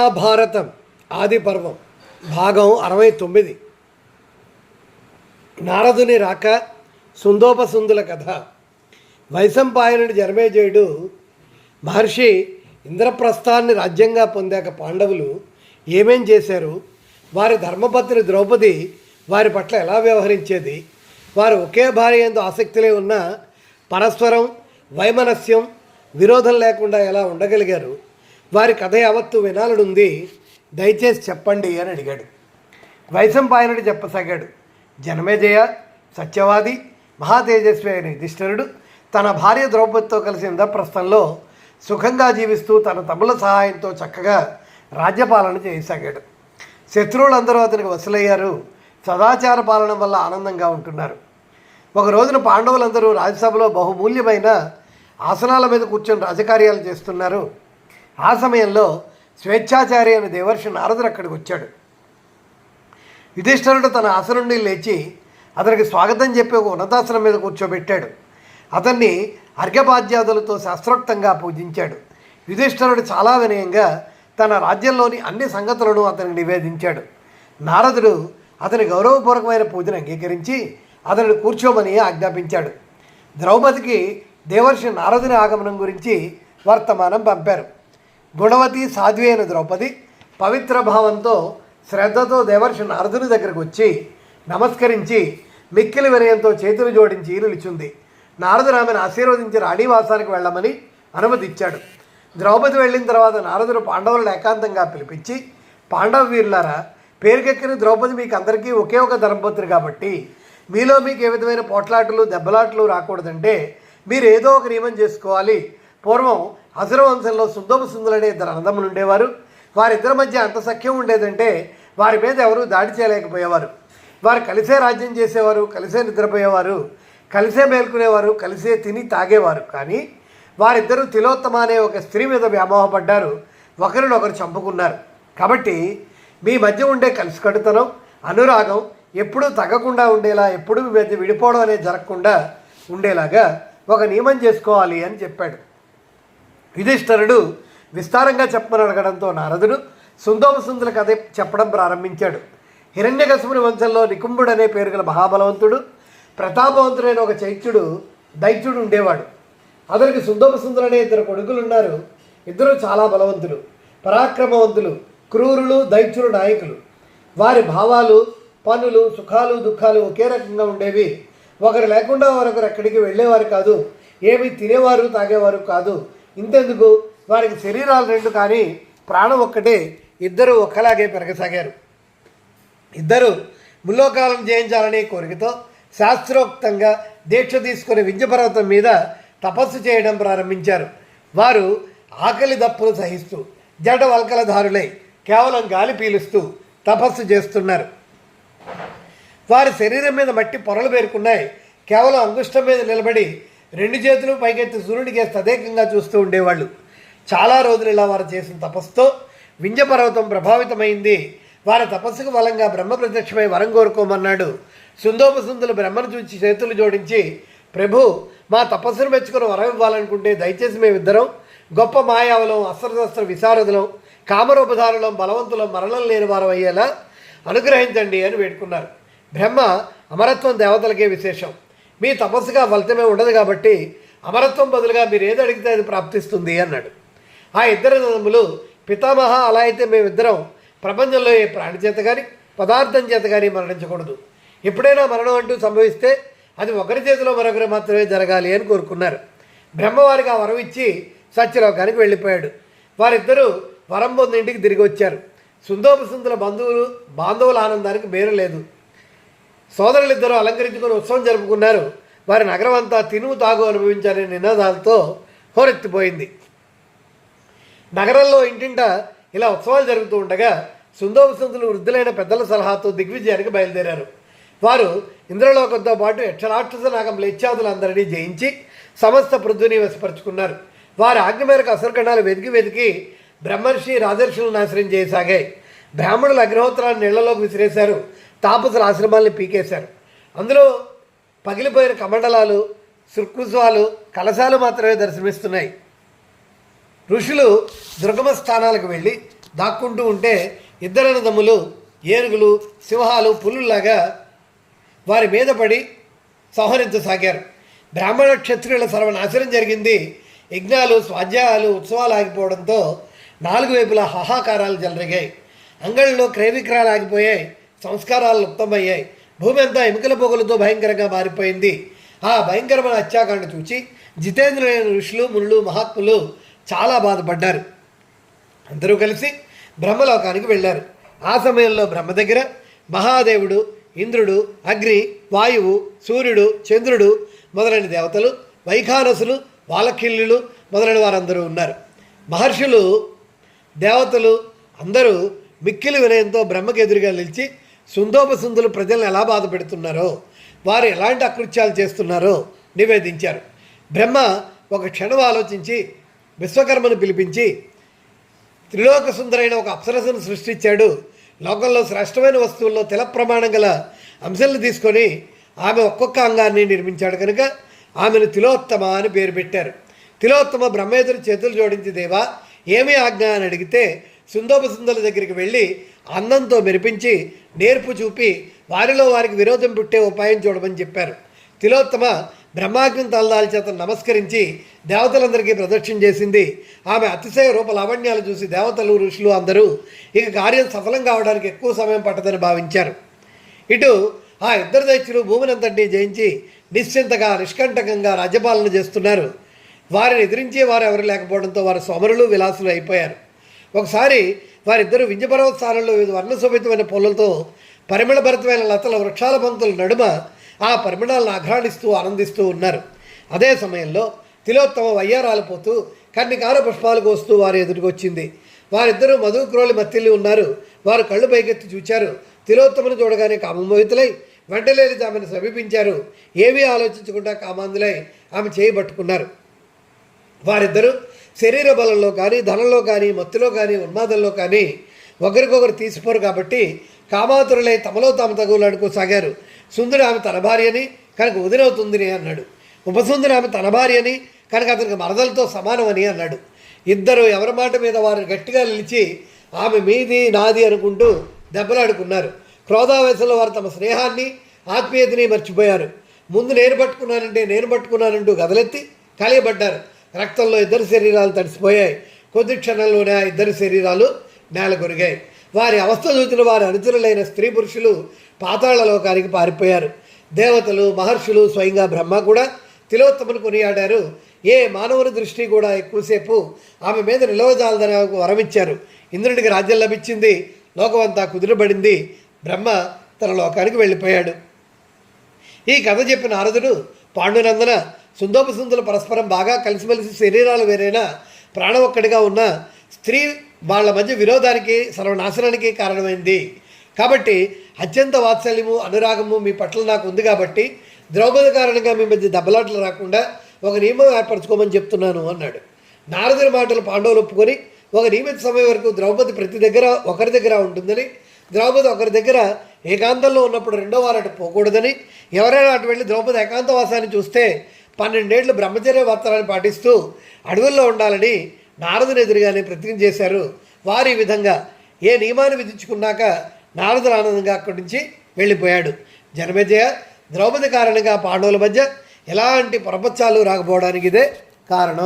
మహాభారతం ఆది పర్వం భాగం అరవై తొమ్మిది నారదుని రాక సుందోపసుందుల కథ. వైశంపాయనుడి జనమేజయుడు మహర్షి ఇంద్రప్రస్థాన్ని రాజ్యంగా పొందాక పాండవులు ఏమేం చేశారు? వారి ధర్మపత్ని ద్రౌపది వారి పట్ల ఎలా వ్యవహరించేది? వారు ఒకే భార్య ఎందు ఆసక్తిలే ఉన్న పరస్పరం వైమనస్యం విరోధం లేకుండా ఎలా ఉండగలిగారు? వారి కథ యావత్తు వినాలనుంది దయచేసి చెప్పండి అని అడిగాడు. వైశంపాయనుడు చెప్పసాగాడు జనమేజయ సత్యవాది మహాతేజస్వి అయిన యుధిష్ఠరుడు తన భార్య ద్రౌపదితో కలిసి ఇంద్రప్రస్థంలో సుఖంగా జీవిస్తూ తన తమ్ముల సహాయంతో చక్కగా రాజ్యపాలన చేయసాగాడు. శత్రువులందరూ అతనికి వసూలయ్యారు సదాచార పాలన వల్ల ఆనందంగా ఉంటున్నారు. ఒక రోజున పాండవులందరూ రాజ్యసభలో బహుమూల్యమైన ఆసనాల మీద కూర్చొని రాజకార్యాలు చేస్తున్నారు. ఆ సమయంలో స్వేచ్ఛాచారి అనే దేవర్షి నారదుడు అక్కడికి వచ్చాడు. యుధిష్ఠరుడు తన ఆసనుండి లేచి అతనికి స్వాగతం చెప్పి ఒక ఉన్నతాసనం మీద కూర్చోబెట్టాడు. అతన్ని అర్ఘ్యపాద్యాదులతో శాస్త్రోక్తంగా పూజించాడు. యుధిష్ఠరుడు చాలా వినయంగా తన రాజ్యంలోని అన్ని సంగతులను అతనికి నివేదించాడు. నారదుడు అతని గౌరవపూర్వకమైన పూజను అంగీకరించి అతనిని కూర్చోమని ఆజ్ఞాపించాడు. ద్రౌపదికి దేవర్షి నారదుని ఆగమనం గురించి వర్తమానం పంపారు. గుణవతి సాధ్వి అయిన ద్రౌపది పవిత్ర భావంతో శ్రద్ధతో దేవర్షి నారదుని దగ్గరకు వచ్చి నమస్కరించి మిక్కిలి వినయంతో చేతులు జోడించి నిలిచింది. నారదుడు ఆమెను ఆశీర్వదించి రాణివాసానికి వెళ్ళమని అనుమతి ఇచ్చాడు ద్రౌపది వెళ్ళిన తర్వాత నారదుడు పాండవులను ఏకాంతంగా పిలిపించి పాండవ వీరులారా పేరుకెక్కిన ద్రౌపది మీకు అందరికీ ఒకే ఒక ధర్మపుత్రి కాబట్టి మీలో మీకు ఏ విధమైన పోట్లాటలు దెబ్బలాటలు రాకూడదంటే మీరు ఏదో ఒక నియమం చేసుకోవాలి. పూర్వం అసుర వంశంలో సుందమ సుందులనే ఇద్దరు అన్నదమ్ములు ఉండేవారు. వారిద్దరి మధ్య అంత సఖ్యం ఉండేదంటే వారి మీద ఎవరూ దాడి చేయలేకపోయేవారు. వారు కలిసే రాజ్యం చేసేవారు కలిసే నిద్రపోయేవారు కలిసే మేల్కొనేవారు కలిసే తిని తాగేవారు. కానీ వారిద్దరూ తిలోత్తమ అనే ఒక స్త్రీ మీద వ్యామోహపడ్డారు. ఒకరినొకరు చంపుకున్నారు. కాబట్టి మీ మధ్య ఉండే కలిసికట్టుతనం అనురాగం ఎప్పుడూ తగ్గకుండా ఉండేలా ఎప్పుడూ మీ మధ్య విడిపోవడం అనేది జరగకుండా ఉండేలాగా ఒక నియమం చేసుకోవాలి అని చెప్పాడు. యుధిష్ఠరుడు విస్తారంగా చెప్పమని అడగడంతో నారదుడు సుందోపసుందుల కథ చెప్పడం ప్రారంభించాడు. హిరణ్యకశముని వంశంలో నికుంభుడు అనే పేరు గల మహాబలవంతుడు ప్రతాపవంతుడైన ఒక చైత్యుడు దైత్యుడు ఉండేవాడు. అతనికి సుందోమ సుందరు అనే ఇద్దరు కొడుకులు ఉన్నారు ఇద్దరు చాలా బలవంతులు పరాక్రమవంతులు క్రూరులు దైత్యులు నాయకులు. వారి భావాలు పనులు సుఖాలు దుఃఖాలు ఒకే రకంగా ఉండేవి. ఒకరు లేకుండా వారొకరు ఎక్కడికి వెళ్ళేవారు కాదు. ఏమి తినేవారు తాగేవారు కాదు. ఇంతెందుకు? వారికి శరీరాలు రెండు కానీ ప్రాణం ఒక్కటే. ఇద్దరు ఒక్కలాగే పెరగసాగారు. ఇద్దరు ముల్లోకాలం జయించాలనే కోరికతో శాస్త్రోక్తంగా దీక్ష తీసుకుని వింజపర్వతం మీద తపస్సు చేయడం ప్రారంభించారు. వారు ఆకలి దప్పులు సహిస్తూ జడ వల్కలధారులై కేవలం గాలి పీలుస్తూ తపస్సు చేస్తున్నారు. వారి శరీరం మీద మట్టి పొరలు పేరుకున్నాయి. కేవలం అంగుష్టం మీద నిలబడి రెండు చేతులు పైకెత్తి సూర్యుడికి తదేకంగా చూస్తూ ఉండేవాళ్ళు. చాలా రోజులు ఇలా వారు చేసిన తపస్సుతో వింజపర్వతం ప్రభావితమైంది. వారి తపస్సుకు బలంగా బ్రహ్మ ప్రత్యక్షమై వరం కోరుకోమన్నాడు. సుందోపసుందులు బ్రహ్మను చూచి చేతులు జోడించి ప్రభు మా తపస్సును మెచ్చుకుని వరం ఇవ్వాలనుకుంటే దయచేసి మేమిద్దరం గొప్ప మాయావులం అస్త్రశస్త్ర విశారదులం కామరూపధారులం బలవంతులం మరణం లేని వారం అయ్యేలా అనుగ్రహించండి అని వేడుకున్నారు. బ్రహ్మ అమరత్వం దేవతలకే విశేషం. మీ తపస్సుగా ఫలితమే ఉండదు కాబట్టి అమరత్వం బదులుగా మీరు ఏది అడిగితే అది ప్రాప్తిస్తుంది అన్నాడు. ఆ ఇద్దరు నదములు పితామహ అలా అయితే మేమిద్దరం ప్రపంచంలో ఏ ప్రాణి చేత కానీ పదార్థం చేత కానీ మరణించకూడదు. ఎప్పుడైనా మరణం అంటూ సంభవిస్తే అది ఒకరి చేతిలో మరొకరు మాత్రమే జరగాలి అని కోరుకున్నారు. బ్రహ్మవారికి ఆ వరం ఇచ్చి సత్యలోకానికి వెళ్ళిపోయాడు. వారిద్దరూ వరం పొందింటికి తిరిగి వచ్చారు. సుందోపసుందుల బంధువులు బాంధవుల ఆనందానికి మేరు లేదు. సోదరులిద్దరూ అలంకరించుకుని ఉత్సవం జరుపుకున్నారు. వారి నగరం అంతా తిను తాగు అనుభవించారనే నినాదాలతో హోరెత్తిపోయింది. నగరంలో ఇంటింట ఇలా ఉత్సవాలు జరుగుతూ ఉండగా సుందోపసంతులు వృద్ధులైన పెద్దల సలహాతో దిగ్విజయానికి బయలుదేరారు. వారు ఇంద్రలోకంతో పాటు యక్షరాక్షస నాగం లేచ్చాదులందరినీ జయించి సమస్త పృథ్వీని వశపరుచుకున్నారు వారి ఆజ్ఞ మేరకు అసర్గణాలు వెతికి వెతికి బ్రహ్మర్షి రాజర్షులను నాశనం చేయసాగాయి. బ్రాహ్మణులు అగ్నిహోత్రాన్ని నీళ్ళలోకి విసిరేశారు. తాపసుల ఆశ్రమాల్ని పీకేశారు. అందులో పగిలిపోయిన కమండలాలు శృకృత్వాలు కలశాలు మాత్రమే దర్శనమిస్తున్నాయి. ఋషులు దుర్గమ స్థానాలకు వెళ్ళి దాక్కుంటూ ఉంటే ఇద్దరన్నదమ్ములు ఏనుగులు సింహాలు పులుల్లాగా వారి మీద పడి సంహరించసాగారు. బ్రాహ్మణ క్షత్రియుల సర్వనాశనం జరిగింది. యజ్ఞాలు స్వాధ్యాయాలు ఉత్సవాలు ఆగిపోవడంతో నాలుగు వైపులా హాహాకారాలు జలరిగాయి. అంగళ్ళలో క్రయ విక్రయాలు ఆగిపోయాయి. సంస్కారాలు లుప్తమయ్యాయి భూమి అంతా ఎముకల పొగలతో భయంకరంగా మారిపోయింది. ఆ భయంకరమైన హత్యాకాండ చూచి జితేంద్రులైన ఋషులు మునులు మహాత్ములు చాలా బాధపడ్డారు. అందరూ కలిసి బ్రహ్మలోకానికి వెళ్ళారు. ఆ సమయంలో బ్రహ్మ దగ్గర మహాదేవుడు ఇంద్రుడు అగ్ని వాయువు సూర్యుడు చంద్రుడు మొదలైన దేవతలు వైఖానసులు వాలకిల్లులు మొదలైన వారందరూ ఉన్నారు. మహర్షులు దేవతలు అందరూ మిక్కిలి వినయంతో బ్రహ్మకు ఎదురుగా నిలిచి సుందోపసుందులు ప్రజలను ఎలా బాధ పెడుతున్నారో వారు ఎలాంటి అకృత్యాలు చేస్తున్నారో నివేదించారు. బ్రహ్మ ఒక క్షణం ఆలోచించి విశ్వకర్మను పిలిపించి త్రిలోక సుందరైన ఒక అప్సరసను సృష్టించాడు. లోకంలో శ్రేష్టమైన వస్తువుల్లో తిల ప్రమాణం గల అంశాలను తీసుకొని ఆమె ఒక్కొక్క అంగాన్ని నిర్మించాడు కనుక ఆమెను తిలోత్తమ అని పేరు పెట్టారు. తిలోత్తమ బ్రహ్మేతుడు చేతులు జోడించి దేవా ఏమి ఆజ్ఞ? అని అడిగితే సుందోప సుందరుల దగ్గరికి వెళ్ళి అందంతో మెరిపించి నేర్పు చూపి వారిలో వారికి విరోధం పుట్టే ఉపాయం చూడమని చెప్పారు. తిలోత్తమ బ్రహ్మాగ్ని తలదాల చేత నమస్కరించి దేవతలందరికీ ప్రదక్షిణ చేసింది. ఆమె అతిశయ రూప లావణ్యాలు చూసి దేవతలు ఋషులు అందరూ ఇక కార్యం సఫలం కావడానికి ఎక్కువ సమయం పట్టదని భావించారు. ఇటు ఆ ఇద్దరు దైత్యులు భూమినంతటినీ జయించి నిశ్చింతగా నిష్కంటకంగా రాజ్యపాలన చేస్తున్నారు. వారిని ఎదిరించే వారు ఎవరు లేకపోవడంతో వారు సోమరులు విలాసులు అయిపోయారు. ఒకసారి వారిద్దరూ వింజపర్వతస్థానంలో వివిధ వర్ణశోభితమైన పొలలతో పరిమళభరితమైన లతల వృక్షాల పంక్తుల నడుమ ఆ పరిమళాలను ఆఘ్రాణిస్తూ ఆనందిస్తూ ఉన్నారు. అదే సమయంలో తిలోత్తమ వయ్యారాలిపోతూ కన్నికార పుష్పాలు కోస్తూ వారి ఎదురుకొచ్చింది వారిద్దరూ మధుక్రోళి మత్తిల్లి ఉన్నారు. వారు కళ్ళు పైకెత్తి చూచారు. తిలోత్తమను చూడగానే కామమోహితులై వెంటలేని ఆమెను సమీపించారు. ఏమీ ఆలోచించకుండా కామాందులై ఆమె చేయి పట్టుకున్నారు. వారిద్దరూ శరీర బలంలో కానీ ధనంలో కానీ మత్తులో కానీ ఉన్మాదంలో కానీ ఒకరికొకరు తీసిపోరు కాబట్టి కామాతురులై తమలో తాము తగులాడుకోసాగారు సుందరి ఆమె తన భార్యని కనుక వదిలవుతుందిని అన్నాడు. ఉపసుందరి ఆమె తన భార్యని కనుక అతనికి మరదలతో సమానమని అన్నాడు. ఇద్దరు ఎవరి మాట మీద వారు గట్టిగా నిలిచి ఆమె మీది నాది అనుకుంటూ దెబ్బలాడుకున్నారు. క్రోధావేశంలో వారు తమ స్నేహాన్ని ఆత్మీయతని మర్చిపోయారు. ముందు నేను పట్టుకున్నానంటే నేను పట్టుకున్నానంటూ గదలెత్తి కలియబడ్డారు. రక్తంలో ఇద్దరు శరీరాలు తడిసిపోయాయి. కొద్ది క్షణంలోనే ఆ ఇద్దరు శరీరాలు నేల కొరిగాయి వారి అవస్థ చూసిన వారి అనుచరులైన స్త్రీ పురుషులు పాతాళ లోకానికి పారిపోయారు. దేవతలు మహర్షులు స్వయంగా బ్రహ్మ కూడా తిలోత్తమను కొనియాడారు. ఏ మానవుని దృష్టి కూడా ఎక్కువసేపు ఆమె మీద నిలవజాలదని వరమిచ్చారు. ఇంద్రుడికి రాజ్యం లభించింది. లోకమంతా కుదిరబడింది బ్రహ్మ తన లోకానికి వెళ్ళిపోయాడు. ఈ కథ చెప్పిన నారదుడు పాండునందన సుందోపసుందులు పరస్పరం బాగా కలిసిమెలిసి శరీరాలు వేరైనా ప్రాణం ఒక్కడిగా ఉన్న స్త్రీ వాళ్ళ మధ్య విరోధానికి సర్వనాశనానికి కారణమైంది. కాబట్టి అత్యంత వాత్సల్యము అనురాగము మీ పట్ల నాకు ఉంది కాబట్టి ద్రౌపది కారణంగా మీ మధ్య దెబ్బలాట్లు రాకుండా ఒక నియమం ఏర్పరచుకోమని చెప్తున్నాను అన్నాడు. నారదుని మాటలు పాండవులు ఒప్పుకొని ఒక నియమిత సమయం వరకు ద్రౌపది ప్రతి దగ్గర ఒకరి దగ్గర ఉంటుందని ద్రౌపది ఒకరి దగ్గర ఏకాంతంలో ఉన్నప్పుడు రెండో వారు అటు పోకూడదని ఎవరైనా అటు వెళ్ళి ద్రౌపది ఏకాంతవాసాన్ని చూస్తే పన్నెండేళ్ళు బ్రహ్మచర్య వర్తనాన్ని పాటిస్తూ అడవుల్లో ఉండాలని నారదుని ఎదురుగానే ప్రతిజ్ఞ చేశారు. వారు ఈ విధంగా ఏ నియమాన్ని విధించుకున్నాక నారదుడు ఆనందంగా అక్కడి నుంచి వెళ్ళిపోయాడు. జనమేజయ ద్రౌపది కారణంగా పాండవుల మధ్య ఎలాంటి ప్రపంచాలు రాకపోవడానికి ఇదే కారణం.